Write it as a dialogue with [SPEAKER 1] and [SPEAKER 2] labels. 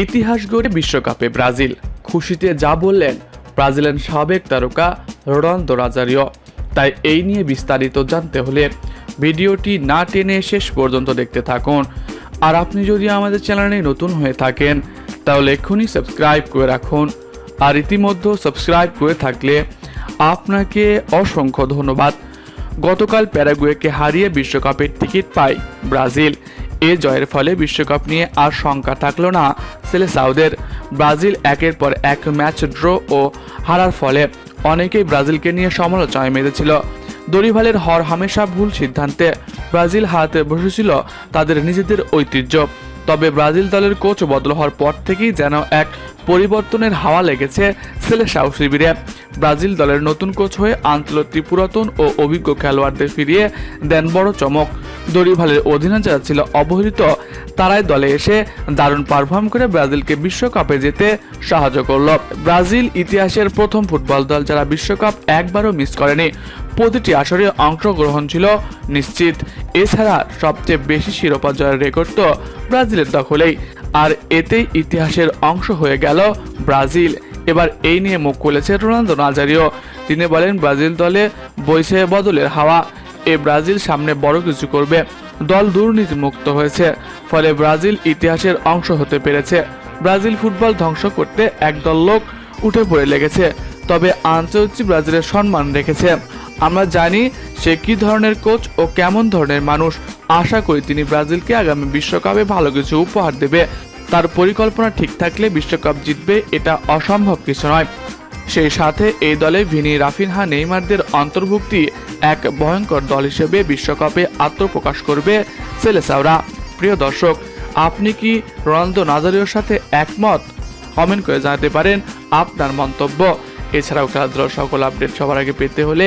[SPEAKER 1] ইতিহাস গড়ে বিশ্বকাপে ব্রাজিল। খুশিতে যা বললেন ব্রাজিলের সাবেক তারকা রোনালদো রাজারিও। তাই এই নিয়ে বিস্তারিত জানতে হলে ভিডিওটি না টেনে শেষ পর্যন্ত দেখতে থাকুন। আর আপনি যদি আমাদের চ্যানেলে নতুন হয়ে থাকেন, তাহলে এক্ষুনি সাবস্ক্রাইব করে রাখুন। আর ইতিমধ্যে সাবস্ক্রাইব করে থাকলে আপনাকে অসংখ্য ধন্যবাদ। গতকাল প্যারাগুয়েকে হারিয়ে বিশ্বকাপের টিকিট পায় ব্রাজিল। এ জয়ের ফলে বিশ্বকাপ নিয়ে আর শঙ্কা থাকল না সেলে সাউদের। ব্রাজিল একের পর এক ম্যাচ ড্র ও হারার ফলে অনেকেই ব্রাজিলকে নিয়ে সমালোচনায় মেতেছিল। দরিভালের হর হামেশা ভুল সিদ্ধান্তে ব্রাজিল হারাতে বসেছিল তাদের নিজেদের ঐতিহ্য। তবে ব্রাজিল দলের কোচ বদল হওয়ার পর থেকেই যেন এক পরিবর্তনের হাওয়া লেগেছে সেলেসাও শিবিরে। ব্রাজিল দলের নতুন কোচ হয়ে আন্তর্জাতিক পুরাতন ও অভিজ্ঞ খেলোয়াড়দের ফিরিয়ে দেন বড় চমক। দরিভালের অধীনে যারা ছিল অবহেলিত, তারাই দলে এসে দারুণ পারফর্ম করে ব্রাজিলকে বিশ্বকাপে যেতে সাহায্য করল। ব্রাজিল ইতিহাসের প্রথম ফুটবল দল যারা বিশ্বকাপ একবারও মিস করেনি। প্রতিটি আসরে অংশগ্রহণ ছিল নিশ্চিত। এছাড়া সবচেয়ে বেশি শিরোপা জয়ের রেকর্ড তো ব্রাজিলের দখলেই। আর এতেই ইতিহাসের অংশ হয়ে গেল ব্রাজিল। এবার এই নিয়ে মুখ খুলেছে রোনালদো নাজারিও। তিনি বলেন, ব্রাজিল দলে বইছে বদলের হাওয়া। এ ব্রাজিল সামনে বড় কিছু করবে। দল দুর্নীতি মুক্ত হয়েছে। ফলে ব্রাজিল ইতিহাসের অংশ হতে পেরেছে। ব্রাজিল ফুটবল ধ্বংস করতে একদল লোক উঠে পড়ে লেগেছে। তবে আন্তর্জাতিক ব্রাজিলের সম্মান রেখেছে। আমরা জানি সে কি ধরনের কোচ ও কেমন ধরনের মানুষ। আশা করি তিনি ব্রাজিলকে আগামী বিশ্বকাপে ভালো কিছু উপহার দেবে। তার পরিকল্পনা ঠিক থাকলে বিশ্বকাপ জিতবে এটা অসম্ভব কিছু নয়। সেই সাথে এই দলে ভিনি, রাফিনহা, নেইমারদের অন্তর্ভুক্তি এক ভয়ঙ্কর দল হিসেবে বিশ্বকাপে আত্মপ্রকাশ করবে সেলেসাওরা। প্রিয় দর্শক, আপনি কি রোনালদো নাজারিওর সাথে একমত? কমেন্ট করে জানাতে পারেন আপনার মন্তব্য। এছাড়াও খেলাধুলার সকল আপডেট সবার আগে পেতে হলে